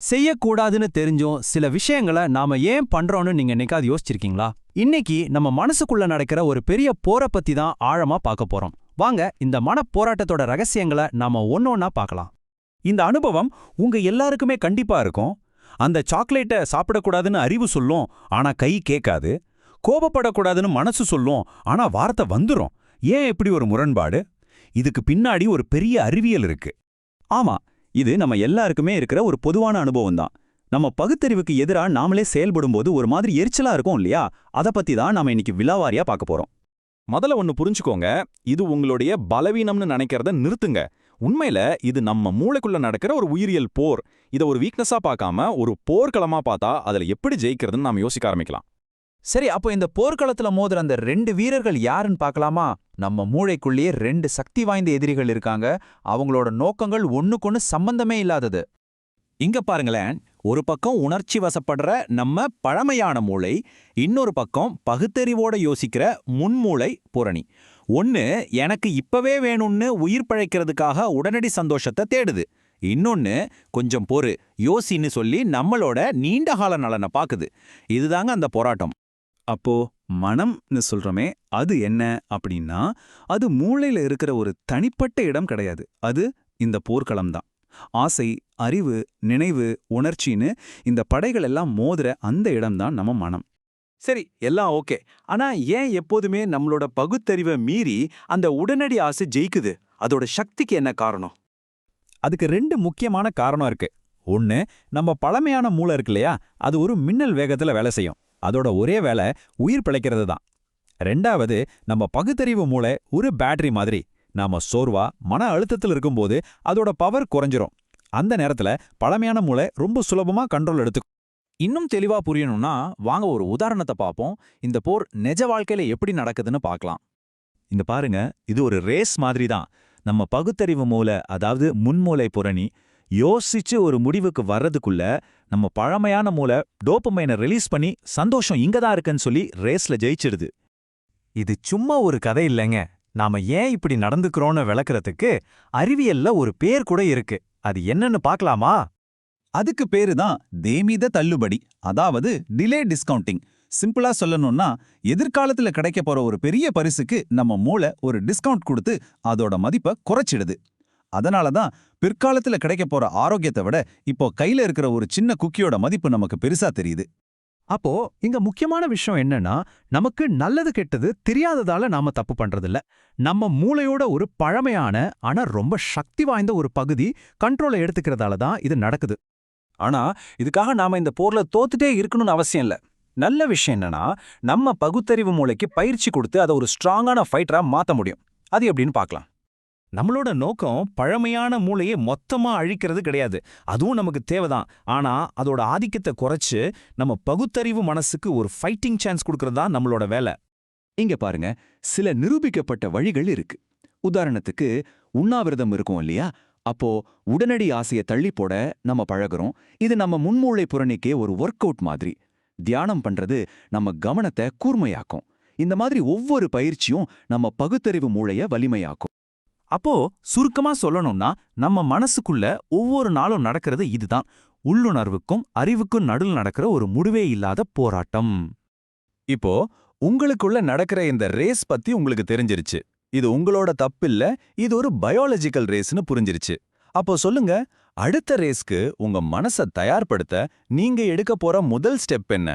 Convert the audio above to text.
செய்யக்கூடாதுன்னு தெரிஞ்சும் சில விஷயங்களை நாம ஏன் பண்றோம்னு நீங்க என்னைக்காவது யோசிச்சிருக்கீங்களா? இன்னைக்கு நம்ம மனசுக்குள்ள நடக்கிற ஒரு பெரிய போரை பத்தி தான் ஆழமா பார்க்க போறோம். வாங்க இந்த மனப் போராட்டத்தோட ரகசியங்களை நாம ஒன்னொன்னா பார்க்கலாம். இந்த அனுபவம் உங்க எல்லாருக்குமே கண்டிப்பா இருக்கும். அந்த சாக்லேட்டை சாப்பிடக்கூடாதுன்னு அறிவு சொல்லும் ஆனா கை கேட்காது. கோபப்படக்கூடாதுன்னு மனசு சொல்லும் ஆனா வார்த்தை வந்துரும். ஏன் இப்படி ஒரு முரண்பாடு? இதுக்கு பின்னாடி ஒரு பெரிய அறிவியல் இருக்கு. ஆமா இது நம்ம எல்லாருக்குமே இருக்கிற ஒரு பொதுவான அனுபவம் தான் நம்ம பகுத்தறிவுக்கு எதிரா நாமளே செயல்படும்போது ஒரு மாதிரி எரிச்சலா இருக்கும் இல்லையா? அத பத்தி தான் நாம இன்னைக்கு விலாவாரியா பார்க்க போறோம். முதல்ல ஒன்னு புரிஞ்சுக்கோங்க. இது உங்களுடைய பலவீனம்னு நினைக்கிறத நிறுத்துங்க. உண்மையில இது நம்ம மூளைக்குள்ள நடக்கிற ஒரு உயிரியல் போர். இத ஒரு வீக்னஸா பார்க்காம ஒரு போர்க்களமா பார்த்தா அதுல எப்படி ஜெயிக்கிறதுன்னு நாம் யோசிக்க ஆரம்பிக்கலாம். சரி அப்போ இந்த போர்க்களத்துல மோதுற அந்த ரெண்டு வீரர்கள் யாருன்னு பார்க்கலாமா? நம்ம மூளைக்குள்ளேயே ரெண்டு சக்தி வாய்ந்த எதிரிகள் இருக்காங்க. அவங்களோட நோக்கங்கள் ஒண்ணுக்கொன்னு சம்பந்தமே இல்லாதது. இங்க பாருங்களேன். ஒரு பக்கம் உணர்ச்சி வசப்படுற நம்ம பழமையான மூளை இன்னொரு பக்கம் பகுத்தறிவோட யோசிக்கிற முன்மூளை புரணி. ஒன்னு எனக்கு இப்பவே வேணும்னு உயிர் பழைக்கிறதுக்காக உடனடி சந்தோஷத்தை தேடுது. இன்னொன்னு கொஞ்சம் பொறு யோசின்னு சொல்லி நம்மளோட நீண்டகால நலனை பாக்குது இதுதாங்க அந்த போராட்டம். அப்போ மனம்னு சொல்றோமே அது என்ன அப்படின்னா அது மூளையில இருக்கிற ஒரு தனிப்பட்ட இடம் கிடையாது. அது இந்த போர்க்களம் தான். ஆசை அறிவு நினைவு உணர்ச்சின்னு இந்த படைகள் எல்லாம் மோதுற அந்த இடம்தான் நம்ம மனம். சரி எல்லாம் ஓகே. ஆனா ஏன் எப்போதுமே நம்மளோட பகுத்தறிவை மீறி அந்த உடனடி ஆசை ஜெயிக்குது? அதோட சக்திக்கு என்ன காரணம்? அதுக்கு ரெண்டு முக்கியமான காரணம் இருக்கு. ஒன்னு நம்ம பழமையான மூளை இருக்கு இல்லையா? அது ஒரு மின்னல் வேகத்துல வேலை செய்யும். அதோட ஒரே வேலை உயிர் பிழைக்கிறது தான் ரெண்டாவது நம்ம பகுத்தறிவு மூளை ஒரு பேட்டரி மாதிரி. நாம சோர்வா மன அழுத்தத்தில் இருக்கும்போது அதோட பவர் குறைஞ்சிரும். அந்த நேரத்துல பழமையான மூளை ரொம்ப சுலபமா கண்ட்ரோல் எடுத்துக்கும். இன்னும் தெளிவா புரியணும்னா வாங்க ஒரு உதாரணத்தை பார்ப்போம். இந்த போர் நிஜ வாழ்க்கையில எப்படி நடக்குதுன்னு பார்க்கலாம். இந்த பாருங்க இது ஒரு ரேஸ் மாதிரி தான் நம்ம பகுத்தறிவு மூளை அதாவது முன்மூளை புரணி யோசிச்சு ஒரு முடிவுக்கு வர்றதுக்குள்ள நம்ம பழமையான மூளை டோப்பமைனை ரிலீஸ் பண்ணி சந்தோஷம் இங்க தான் இருக்குன்னு சொல்லி ரேஸ்ல ஜெயிச்சிடுது. இது சும்மா ஒரு கதை இல்லைங்க. நாம ஏன் இப்படி நடந்துக்கிறோன்னு விளக்குறதுக்கு அறிவியல்ல ஒரு பேர் கூட இருக்கு. அது என்னன்னு பார்க்கலாமா? அதுக்கு பேரு தான் தேமித தள்ளுபடி அதாவது டிலே டிஸ்கவுண்டிங் சிம்பிளா சொல்லணும்னா எதிர்காலத்துல கிடைக்க போற ஒரு பெரிய பரிசுக்கு நம்ம மூளை ஒரு டிஸ்கவுண்ட் கொடுத்து அதோட மதிப்பை குறைச்சிடுது. அதனால தான் பிற்காலத்துல கிடைக்க போற ஆரோக்கியத்தை விட இப்போ கையில இருக்கிற ஒரு சின்ன குக்கியோட மதிப்பு நமக்கு பெருசா தெரியுது. அப்போ இங்க முக்கியமான விஷயம் என்னன்னா நமக்கு நல்லது கெட்டது தெரியாததால நாம தப்பு பண்றதில்ல. நம்ம மூளையோட ஒரு பழமையான ஆனா ரொம்ப சக்தி வாய்ந்த ஒரு பகுதி கண்ட்ரோலை எடுத்துக்கிறதால தான் இது நடக்குது. ஆனா இதுக்காக நாம இந்த போர்ல தோத்துட்டே இருக்கணும்னு அவசியம் இல்ல. நல்ல விஷயம் என்னன்னா நம்ம பகுத்தறிவு மூளைக்கு பயிற்சி கொடுத்து அதை ஒரு ஸ்ட்ராங்கான ஃபைட்டரா மாத்த முடியும். அது எப்படின்னு பார்க்கலாம். நம்மளோட நோக்கம் பழமையான மூளையை மொத்தமா அழிக்கிறது கிடையாது. அதுவும் நமக்கு தேவைதான். ஆனா அதோட ஆதிக்கத்தை குறைச்சு நம்ம பகுத்தறிவு மனசுக்கு ஒரு ஃபைட்டிங் சான்ஸ் கொடுக்கறதா நம்மளோட வேலை. இங்க பாருங்க சில நிரூபிக்கப்பட்ட வழிகள் இருக்கு. உதாரணத்துக்கு உண்ணாவிரதம் இருக்கும் இல்லையா? அப்போ உடனடி ஆசையை தள்ளி போட நம்ம பழகுறோம். இது நம்ம முன்மூளை புறணிக்கே ஒரு ஒர்க் அவுட் மாதிரி. தியானம் பண்றது நம்ம கவனத்தை கூர்மையாக்கும். இந்த மாதிரி ஒவ்வொரு பயிற்சியும் நம்ம பகுத்தறிவு மூளைய வலிமையாக்கும். அப்போ சுருக்கமா சொல்லணும்னா நம்ம மனசுக்குள்ள ஒவ்வொரு நாளும் நடக்கிறது இதுதான். உள்ளுணர்வுக்கும் அறிவுக்கும் நடுவில் நடக்கிற ஒரு முடிவே இல்லாத போராட்டம். இப்போ உங்களுக்குள்ள நடக்கிற இந்த ரேஸ் பத்தி உங்களுக்கு தெரிஞ்சிருச்சு. இது உங்களோட தப்பில்ல இது ஒரு பயாலஜிக்கல் ரேஸ்னு புரிஞ்சிருச்சு. அப்போ சொல்லுங்க அடுத்த ரேஸ்க்கு உங்க மனச தயார்படுத்த நீங்க எடுக்க போற முதல் ஸ்டெப் என்ன?